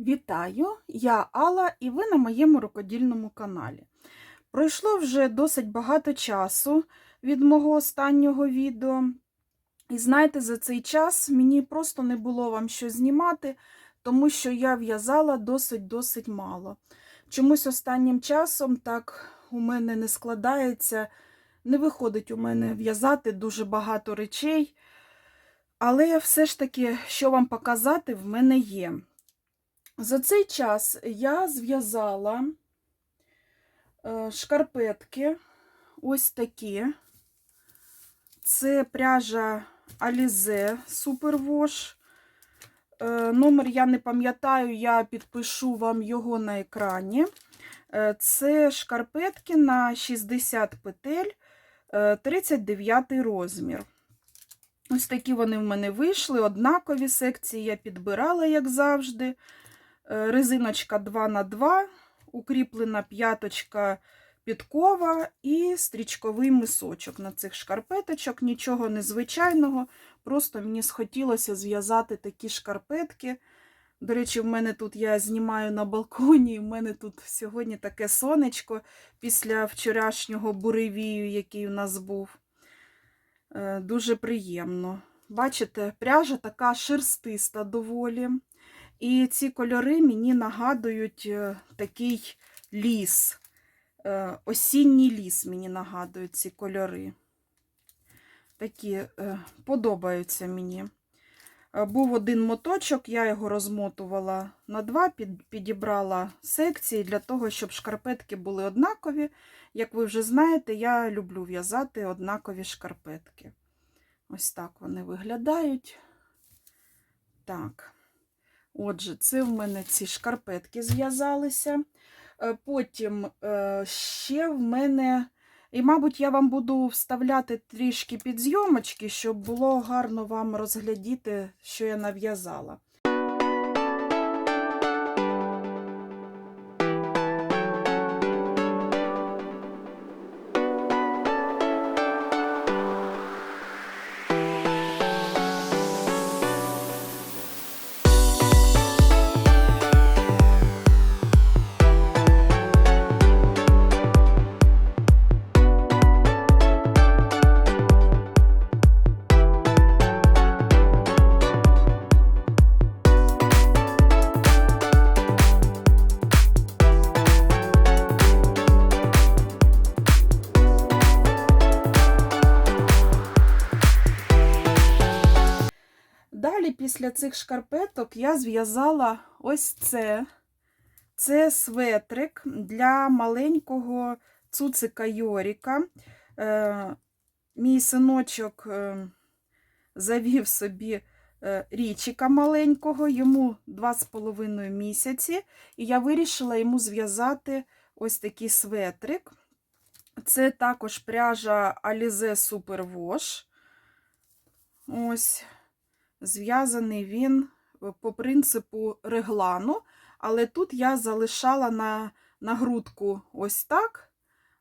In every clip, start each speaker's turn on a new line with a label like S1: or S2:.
S1: Вітаю! Я Алла і ви на моєму рукодільному каналі. Пройшло вже досить багато часу від мого останнього відео. І знаєте, за цей час мені просто не було вам що знімати, тому що я в'язала досить-досить мало. Чомусь останнім часом так у мене не складається, не виходить у мене в'язати дуже багато речей. Але все ж таки, що вам показати, в мене є. За цей час я зв'язала е, шкарпетки ось такі. Це пряжа Alize Superwash. Е, Номер я не пам'ятаю, я підпишу вам його на екрані. Е, Це шкарпетки на 60 петель, е, 39 розмір. Ось такі вони в мене вийшли. Однакові секції я підбирала, як завжди. Е, Резиночка 2х2, укріплена п'яточка підкова і стрічковий мисочок на цих шкарпеточок. Нічого незвичайного. Просто мені схотілося зв'язати такі шкарпетки. До речі, в мене тут я знімаю на балконі, і в мене тут сьогодні таке сонечко після вчорашнього буревію, який у нас був. Е, Дуже приємно. Бачите, пряжа така шерстиста доволі. І ці кольори мені нагадують е, такий ліс. Е, Осінній ліс мені нагадують ці кольори. Такі е, подобаються мені. Був один моточок, я його розмотувала на два, підібрала секції для того, щоб шкарпетки були однакові. Як ви вже знаєте, я люблю в'язати однакові шкарпетки. Ось так вони виглядають. Так. Отже, це в мене ці шкарпетки зв'язалися. Е, Потім е, ще в мене, і, мабуть, я вам буду вставляти трішки під зйомочки, щоб було гарно вам розглядіти, що я нав'язала. Далі, після цих шкарпеток, я зв'язала ось це. Це светрик для маленького цуцика Йоріка. Е, мій синочок е, завів собі е, річика маленького, йому 2,5 місяці, і я вирішила йому зв'язати ось такий светрик. Це також пряжа Alize Super Wash. Ось. Зв'язаний він е, по принципу реглану, але тут я залишала на, на грудку ось так.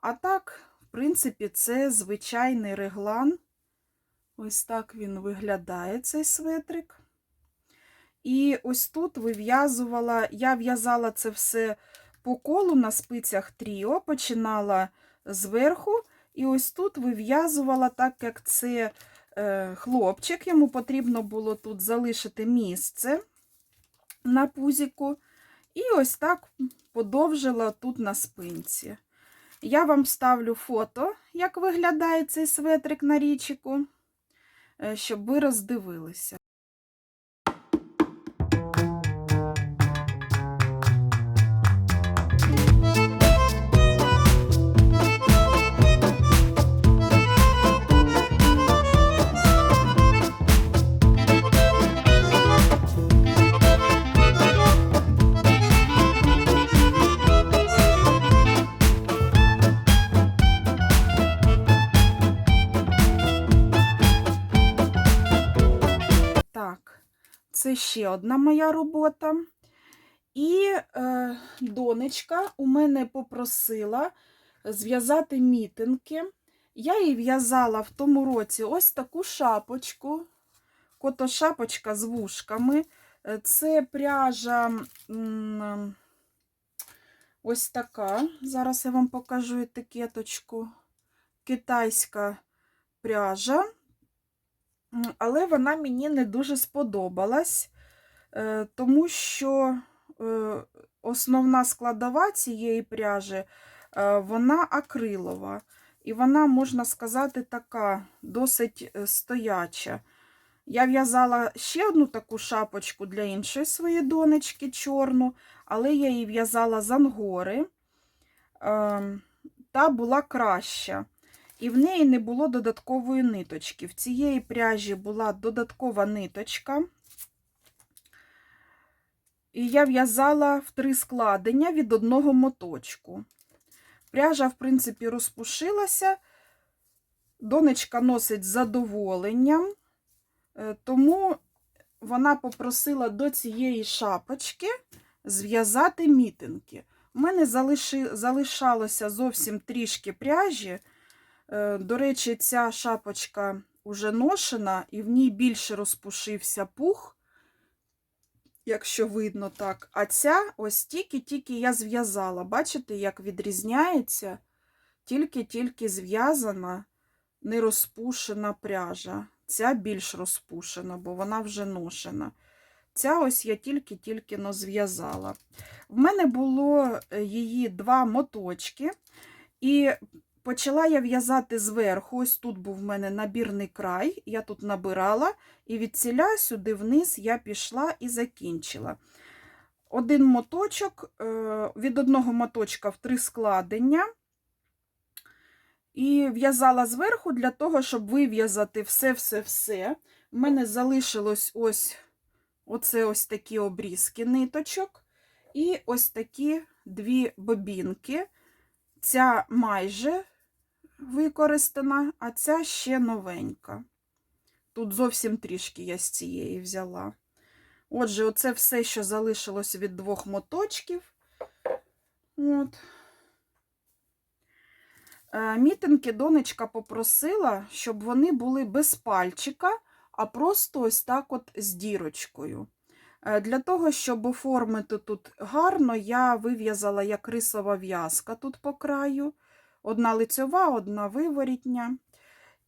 S1: А так, в принципі, це звичайний реглан. Ось так він виглядає, цей светрик. І ось тут вив'язувала, я в'язала це все по колу на спицях тріо, починала зверху, і ось тут вив'язувала, так як це хлопчик, йому потрібно було тут залишити місце на пузіку. І ось так подовжила тут на спинці. Я вам ставлю фото, як виглядає цей светрик на річику, е, щоб ви роздивилися. Це ще одна моя робота. І е, донечка у мене попросила зв'язати мітинки. Я їй в'язала в тому році ось таку шапочку, котошапочка з вушками. Е, Це пряжа ось така. Зараз я вам покажу етикеточку. Китайська пряжа. Але вона мені не дуже сподобалась, е, тому що е, основна складова цієї пряжі е, вона акрилова. І вона, можна сказати, така досить стояча. Я в'язала ще одну таку шапочку для іншої своєї донечки чорну, але я її в'язала з ангори. Ем, Та була краща. І в неї не було додаткової ниточки. В цієї пряжі була додаткова ниточка. І я в'язала в три складення від одного моточку. Пряжа, в принципі, розпушилася. Донечка носить задоволенням, е, тому вона попросила до цієї шапочки зв'язати мітинки. У мене залишалося зовсім трішки пряжі. Е, До речі, ця шапочка вже ношена, і в ній більше розпушився пух, якщо видно так. А ця ось тільки-тільки я зв'язала. Бачите, як відрізняється? Тільки-тільки зв'язана, не розпушена пряжа. Ця більш розпушена, бо вона вже ношена. Ця ось я тільки-тільки зв'язала. В мене було е, її два моточки, і почала я в'язати зверху. Ось тут був в мене набірний край, я тут набирала, і від ціля сюди вниз я пішла і закінчила. Один моточок, е, від одного моточка в три складення. І в'язала зверху для того, щоб вив'язати все-все-все. У мене залишилось ось оце ось такі обрізки ниточок. І ось такі дві бобінки. Ця майже використана, а ця ще новенька. Тут зовсім трішки я з цієї взяла. Отже, оце все, що залишилось від двох моточків. От. Е, Мітинки донечка попросила, щоб вони були без пальчика, а просто ось так от з дірочкою. Е, Для того, щоб оформити тут гарно, я вив'язала як рисова в'язка тут по краю. Одна лицьова, одна виворітня.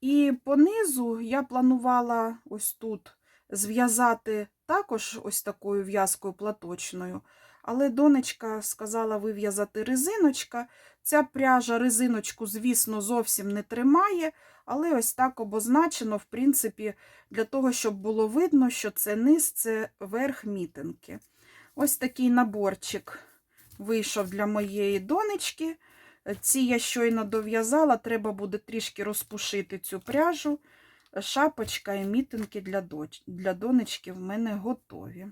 S1: І понизу я планувала ось тут зв'язати також ось такою в'язкою платочною. Але донечка сказала вив'язати резиночка. Ця пряжа резиночку, звісно, зовсім не тримає, але ось так обозначено, в принципі, для того, щоб було видно, що це низ, це верх мітинки. Ось такий наборчик вийшов для моєї донечки. Ці я щойно дов'язала, треба буде трішки розпушити цю пряжу. Шапочка і мітинки для, доч... для донечки в мене готові.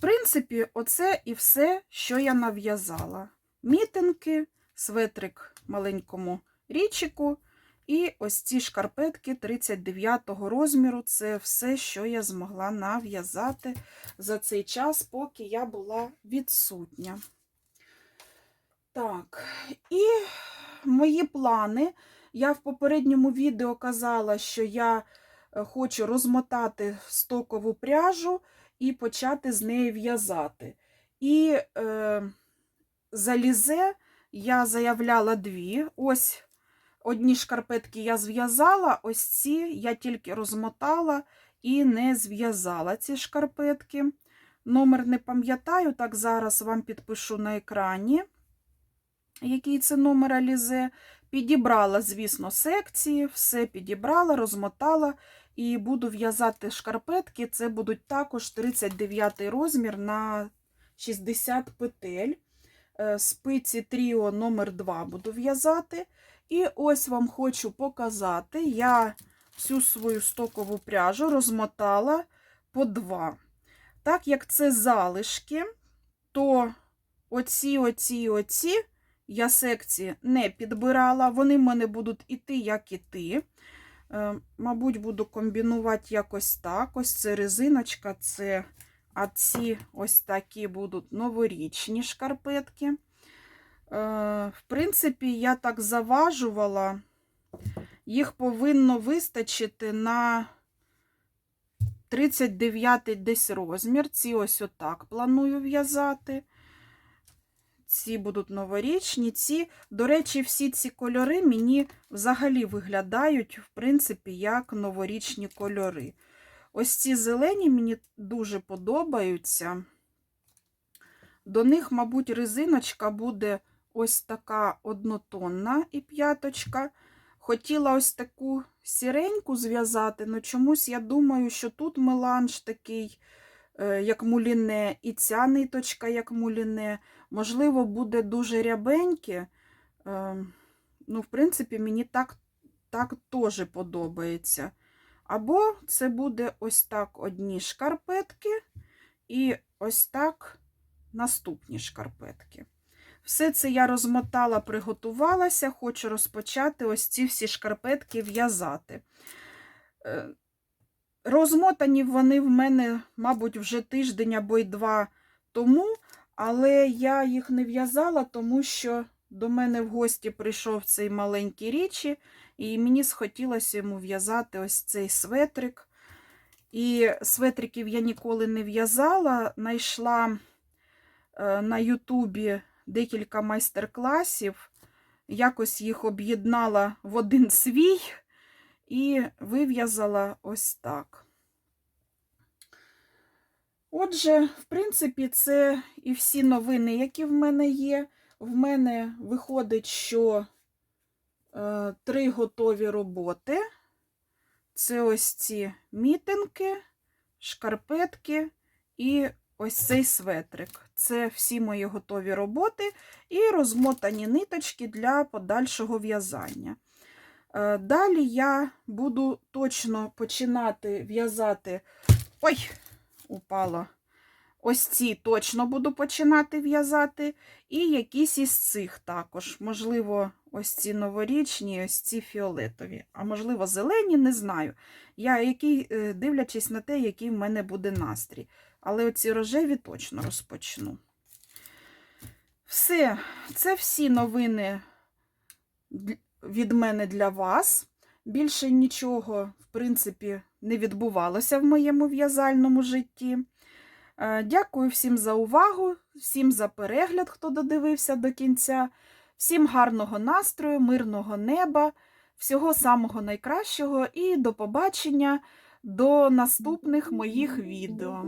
S1: Принципі, оце і все, що я нав'язала. Мітинки, светрик маленькому річику, і ось ці шкарпетки 39-го розміру. Це все, що я змогла нав'язати за цей час, поки я була відсутня. Так, і мої плани. Я в попередньому відео казала, що я е, хочу розмотати стокову пряжу і почати з неї в'язати. І е, залізе я заявляла дві. Ось одні шкарпетки я зв'язала, ось ці я тільки розмотала і не зв'язала ці шкарпетки. Номер не пам'ятаю, так зараз вам підпишу на екрані, який це номер Алізе. Підібрала, звісно, секції, все підібрала, розмотала і буду в'язати шкарпетки. Це будуть також 39 розмір на 60 петель. Е, Спиці Тріо номер 2 буду в'язати. І ось вам хочу показати, я всю свою стокову пряжу розмотала по два. Так як це залишки, то оці, оці, оці я секції не підбирала. Вони в мене будуть іти, як іти. Е, Мабуть, буду комбінувати якось так. Ось це резиночка, це а ці ось такі будуть новорічні шкарпетки. Е, В принципі, я так заважувала. Їх повинно вистачити на 39 десь розмір. Ці ось отак планую в'язати. Ці будуть новорічні. Ці, до речі, всі ці кольори мені взагалі виглядають, в принципі, як новорічні кольори. Ось ці зелені мені дуже подобаються. До них, мабуть, резиночка буде ось така однотонна і п'яточка. Хотіла ось таку сіреньку зв'язати, але чомусь я думаю, що тут меланж такий, е, як муліне, і ця ниточка, як муліне. Можливо, буде дуже рябеньке. Е, Ну, в принципі, мені так, так теж подобається. Або це буде ось так одні шкарпетки, і ось так наступні шкарпетки. Все це я розмотала, приготувалася, хочу розпочати ось ці всі шкарпетки в'язати. Е, Розмотані вони в мене, мабуть, вже тиждень або й два тому, але я їх не в'язала, тому що до мене в гості прийшов цей маленький річі, і мені схотілося йому в'язати ось цей светрик. І светриків я ніколи не в'язала, знайшла е, на Ютубі декілька майстер-класів, якось їх об'єднала в один свій і вив'язала ось так. Отже, в принципі, це і всі новини, які в мене є. В мене виходить, що е, три готові роботи. Це ось ці мітинки, шкарпетки і ось цей светрик. Це всі мої готові роботи і розмотані ниточки для подальшого в'язання. Е, Далі я буду точно починати в'язати. Ой, упало. Ось ці точно буду починати в'язати. І якісь із цих також. Можливо, ось ці новорічні, ось ці фіолетові. А можливо, зелені, не знаю. Я який, е, дивлячись на те, який в мене буде настрій. Але оці рожеві точно розпочну. Все, це всі новини від мене для вас. Більше нічого, в принципі, не відбувалося в моєму в'язальному житті. Е, Дякую всім за увагу, всім за перегляд, хто додивився до кінця. Всім гарного настрою, мирного неба, всього самого найкращого і до побачення до наступних моїх відео.